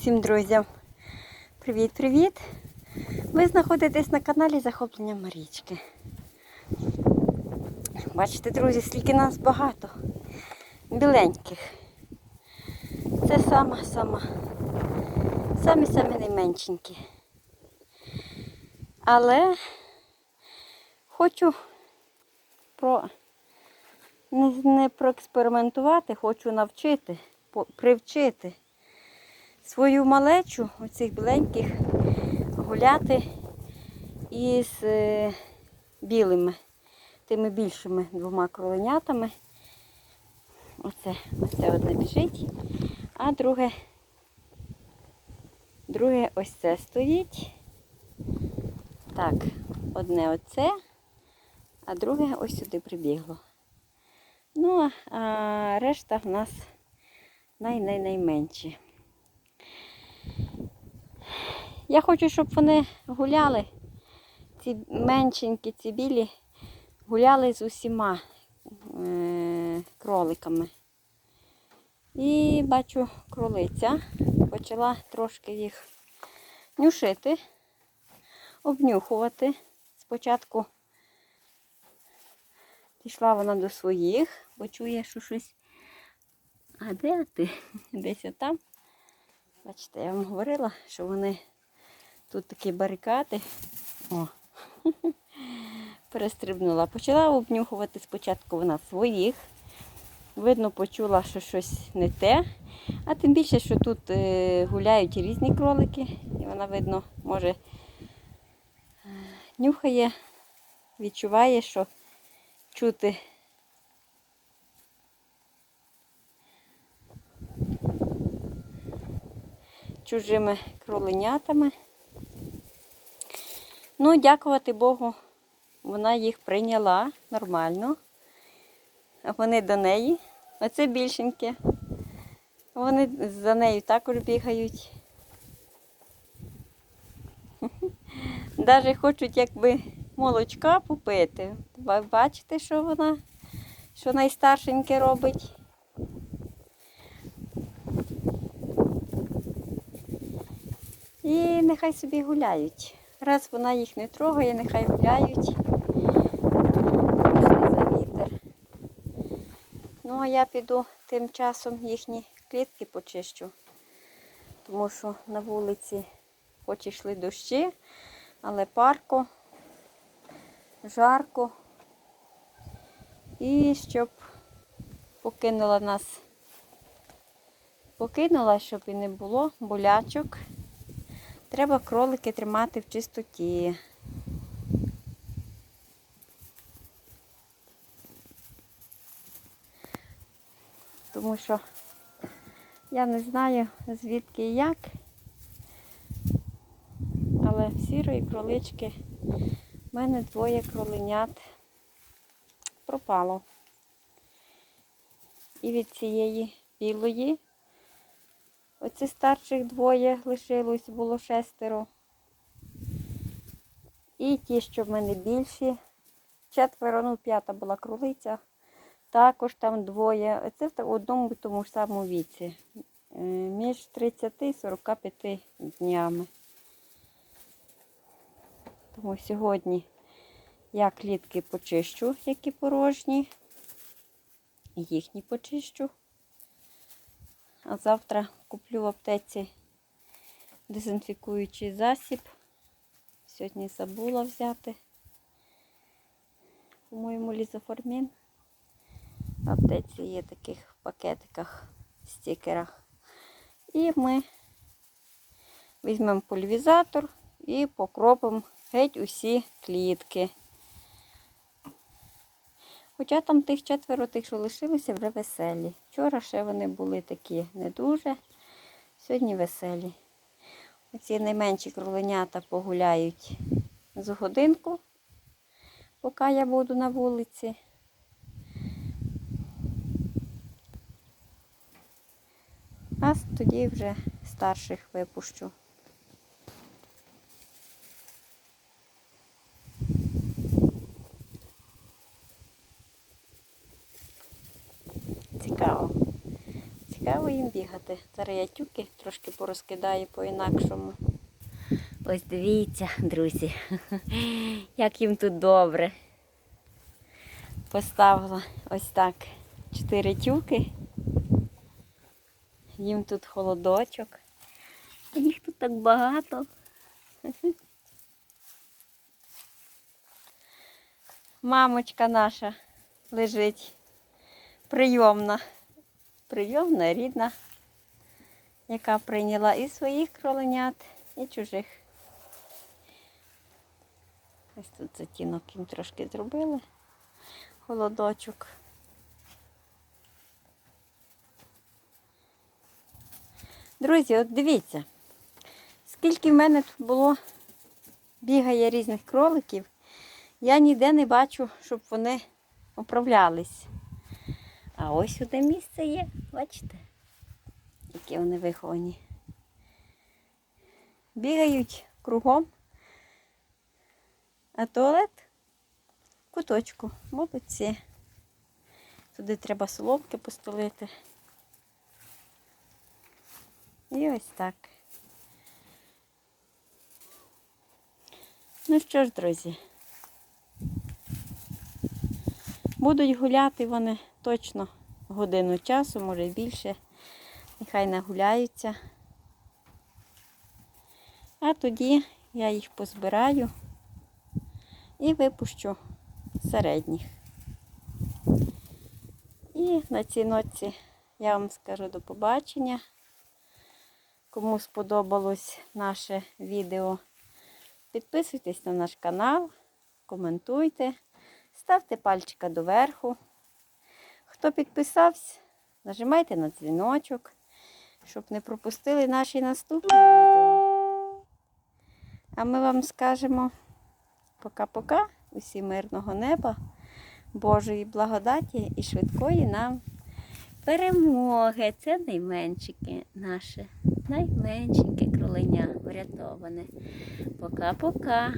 усім друзям. Привіт-привіт! Ви знаходитесь на каналі Захоплення Марічки. Бачите, друзі, скільки нас багато. Біленьких. Це сама-сама. Самі-самі найменшенькі. Але хочу про не, проекспериментувати, хочу навчити, привчити свою малечу, оцих біленьких, гуляти із е, білими, тими більшими двома кроленятами. Оце, оце одне біжить, а друге, друге ось це стоїть. Так, одне оце, а друге ось сюди прибігло. Ну, а решта в нас най-най-найменші. Я хочу, щоб вони гуляли, ці меншенькі, ці білі, гуляли з усіма е- кроликами. І бачу, кролиця почала трошки їх нюшити, обнюхувати. Спочатку пішла вона до своїх, бо чує, що щось. А де ти? Десь отам. Бачите, я вам говорила, що вони тут такі барикади. О, перестрибнула. Почала обнюхувати спочатку вона своїх. Видно, почула, що щось не те. А тим більше, що тут е, гуляють різні кролики. І вона, видно, може нюхає, відчуває, що чути. чужими кроленятами. Ну, дякувати Богу, вона їх прийняла нормально. Вони до неї. Оце більшеньке. Вони за нею також бігають. Навіть хочуть якби молочка попити. Ви Бачите, що вона, що найстаршеньке робить. І нехай собі гуляють. Раз вона їх не трогає, нехай гуляють. За вітер. Ну, а я піду тим часом їхні клітки почищу, тому що на вулиці хоч йшли дощі, але парко, жарко. І щоб покинула нас, покинула, щоб і не було болячок. Треба кролики тримати в чистоті. Тому що я не знаю звідки і як, але в сірої кролички в мене двоє кроленят пропало. І від цієї білої Оці старших двоє лишилось, було шестеро. І ті, що в мене більші, четверо, ну п'ята була кролиця, також там двоє. Оце в одному тому ж самому віці. Е, Між 30 і 45 днями. Тому сьогодні я клітки почищу, які порожні. Їхні почищу. А завтра куплю в аптеці дезінфікуючий засіб. Сьогодні забула взяти. По-моєму, лізоформін. В аптеці є таких в пакетиках, стікерах. І ми візьмемо пульвізатор і покропимо геть усі клітки. Хоча там тих четверо, тих, що лишилися, вже веселі. Вчора ще вони були такі не дуже, сьогодні веселі. Оці найменші кроленята погуляють з годинку, поки я буду на вулиці. А тоді вже старших випущу. Цікаво їм бігати. Зараз я тюки трошки порозкидаю по-інакшому. Ось дивіться, друзі, як їм тут добре. Поставила ось так чотири тюки. Їм тут холодочок. Їх тут так багато. Мамочка наша лежить прийомна. Прийомна, рідна, яка прийняла і своїх кроленят, і чужих. Ось тут затінок їм трошки зробили. Холодочок. Друзі, от дивіться, скільки в мене тут було, бігає різних кроликів, я ніде не бачу, щоб вони управлялись. А ось сюди місце є, бачите, які вони виховані. Бігають кругом, а туалет куточку, молодці. Туди треба соломки постелити. І ось так. Ну що ж, друзі, будуть гуляти вони точно годину часу, може більше. Нехай нагуляються. А тоді я їх позбираю і випущу середніх. І на цій ноці я вам скажу до побачення. Кому сподобалось наше відео, підписуйтесь на наш канал, коментуйте, ставте пальчика доверху. Хто підписався, нажимайте на дзвіночок, щоб не пропустили наші наступні відео. А ми вам скажемо пока-пока, усім мирного неба, Божої благодаті і швидкої нам перемоги. Це найменшики наше, найменшеньке кроленя врятоване. Пока-пока.